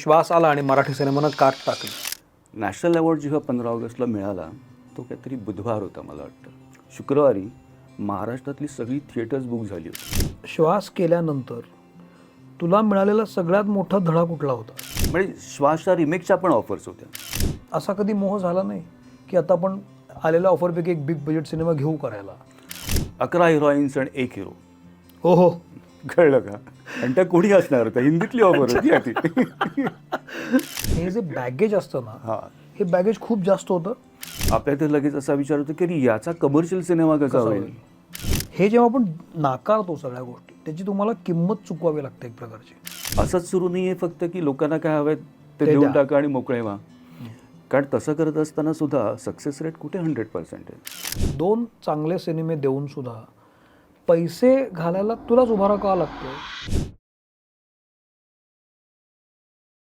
श्वास आला आणि मराठी सिनेमानं काट टाकली. नॅशनल अवॉर्ड जेव्हा पंधरा ऑगस्टला मिळाला तो काहीतरी बुधवार होता मला वाटतं. शुक्रवारी महाराष्ट्रातली सगळी थिएटर्स बुक झाली होती. श्वास केल्यानंतर तुला मिळालेला सगळ्यात मोठा धडा कुठला होता? म्हणजे श्वासच्या रिमेकच्या पण ऑफर्स होत्या. असा कधी मोह झाला नाही की आता आपण आलेल्या ऑफरपैकी एक बिग बजेट सिनेमा घेऊ करायला? अकरा हिरोईन्स आणि एक हिरो हो हो. कळलं का? आणि त्या कोणी असणार? होत्या हिंदीतली ऑफर होती हा ती. हे जे बॅगेज असतं ना हा. हे बॅगेज खूप जास्त होतं. आपल्या इथे लगेच असा विचार होतो की अरे याचा कमर्शियल सिनेमा कसा होईल? होईल? हे जेव्हा आपण नाकारतो सगळ्या गोष्टी त्याची तुम्हाला किंमत चुकवावी लागते एक प्रकारची. असंच सुरू नाही आहे फक्त की लोकांना काय हवंय ते ते देऊन द्या. टाका आणि मोकळे व्हा. कारण तसं करत असताना सुद्धा सक्सेस रेट कुठे हंड्रेड पर्सेंट आहे? दोन चांगले सिनेमे देऊन सुद्धा पैसे घालायला तुलाच उभारा का लागतो